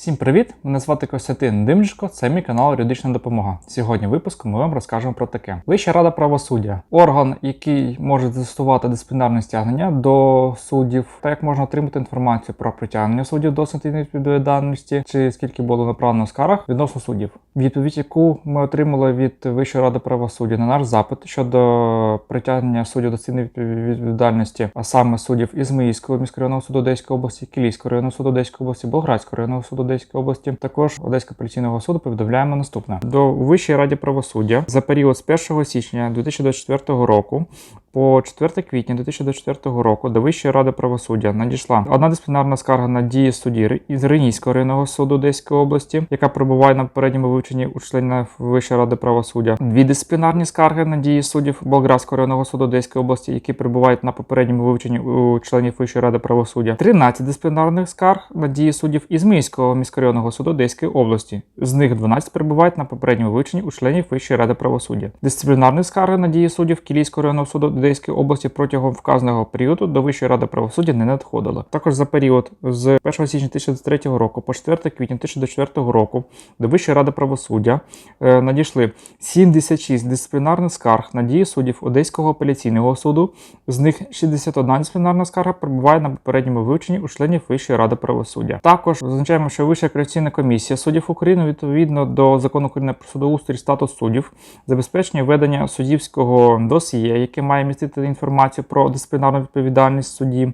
Всім привіт! Мене звати Костянтин Димжко, це мій канал Юридична допомога. Сьогодні в випуску ми вам розкажемо про таке: Вища рада правосуддя орган, який може застосувати дисциплінарне стягнення до суддів, та як можна отримати інформацію про притягнення суддів до адміністративної відповідальності, чи скільки було направлено скарг відносно суддів. Відповідь, яку ми отримали від Вищої ради правосуддя на наш запит щодо притягнення суддів до адміністративної відповідальності, а саме суддів Ізмаїльського міськрайонного суду Одеської області, Кілійського районного суду Одеської області, Болградського районного суду Одеської області, також Одеського апеляційного суду повідомляємо наступне. До Вищої ради правосуддя за період з 1 січня 2024 року по 4 квітня 2024 року до Вищої ради правосуддя надійшла одна дисциплінарна скарга на дії судді із Ренійського районного суду Одеської області, яка перебуває на попередньому вивченні у членів Вищої ради правосуддя. Дві дисциплінарні скарги на дії суддів Болградського районного суду Одеської області, які перебувають на попередньому вивченні у членів Вищої ради правосуддя. 13 дисциплінарних скарг на дії суддів Ізмаїльського міськрайонного суду Одеської області. З них 12 перебувають на попередньому вивченні у членів Вищої ради правосуддя. Дисциплінарні скарги на дії суддів Кілійського районного суду Одеської області протягом вказаного періоду до Вищої ради правосуддя не надходило. Також за період з 1 січня 2023 року по 4 квітня 2024 року до Вищої ради правосуддя е, надійшли 76 дисциплінарних скарг на дії суддів Одеського апеляційного суду. З них 61 дисциплінарна скарга перебуває на попередньому вивченні у членів Вищої ради правосуддя. Також визначаємо, що Вища апеляційна комісія суддів України відповідно до закону України про судоустрій статус суддів забезпечення ведення суддівського досьє, яке має містити інформацію про дисциплінарну відповідальність судді,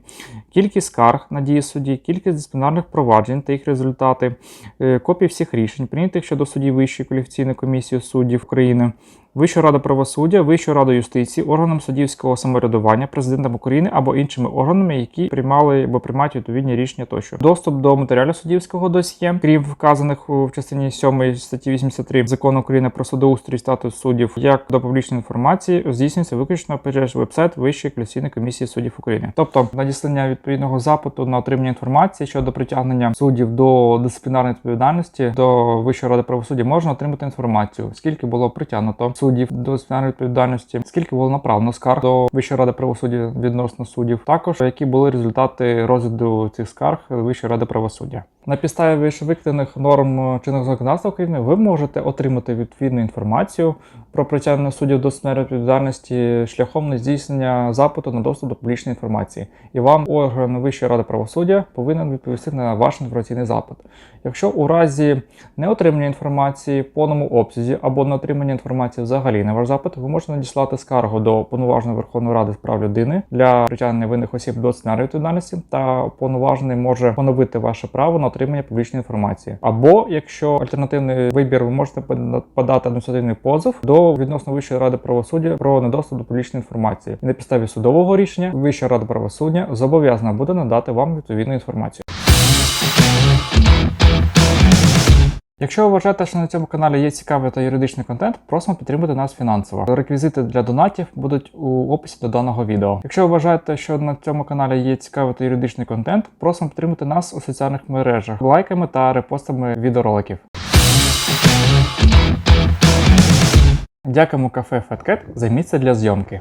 кількість скарг на дії судді, кількість дисциплінарних проваджень та їх результати, е, копії всіх рішень, прийнятих щодо судді Вищої кваліфікаційної комісії суддів України. Вищу раду правосуддя, Вищу раду юстиції, органам суддівського самоврядування, президентом України або іншими органами, які приймали або приймають відповідні рішення тощо. Доступ до матеріалів суддівського досьє, крім вказаних в частині 7 статті 83 закону України про судоустрій статус суддів, як до публічної інформації, здійснюється виключно через вебсайт Вищої кваліфікаційної комісії суддів України. Тобто надіслання відповідного запиту на отримання інформації щодо притягнення суддів до дисциплінарної відповідальності до Вищої ради правосуддя можна отримати інформацію, скільки було притягнуто суддів до дисциплінарної відповідальності, скільки було направлено скарг до Вищої ради правосуддя відносно суддів, також які були результати розгляду цих скарг Вищої ради правосуддя. На підставі вищевикладених норм чинного законодавства України ви можете отримати відповідну інформацію про притягнення суддів до дисциплінарної відповідальності шляхом здійснення запиту на доступ до публічної інформації. І вам орган Вищої ради правосуддя повинен відповісти на ваш інформаційний запит. Якщо у разі неотримання інформації в повному обсязі або не отримання інформації взагалі на ваш запит, ви можете надіслати скаргу до повноваженої Верховної Ради з прав людини для притягнення винних осіб до дисциплінарної відповідальності, та повноважений може поновити ваше право на отримання публічної інформації. Або якщо альтернативний вибір, ви можете подати адміністративний позов до відносно Вищої ради правосуддя про недоступ до публічної інформації. І на підставі судового рішення Вища рада правосуддя зобов'язана буде надати вам відповідну інформацію. Якщо ви вважаєте, що на цьому каналі є цікавий та юридичний контент, просимо підтримати нас фінансово. Реквізити для донатів будуть у описі до даного відео. Якщо ви вважаєте, що на цьому каналі є цікавий та юридичний контент, просимо підтримати нас у соціальних мережах лайками та репостами відеороликів. Дякуємо кафе Феткет за місце для зйомки.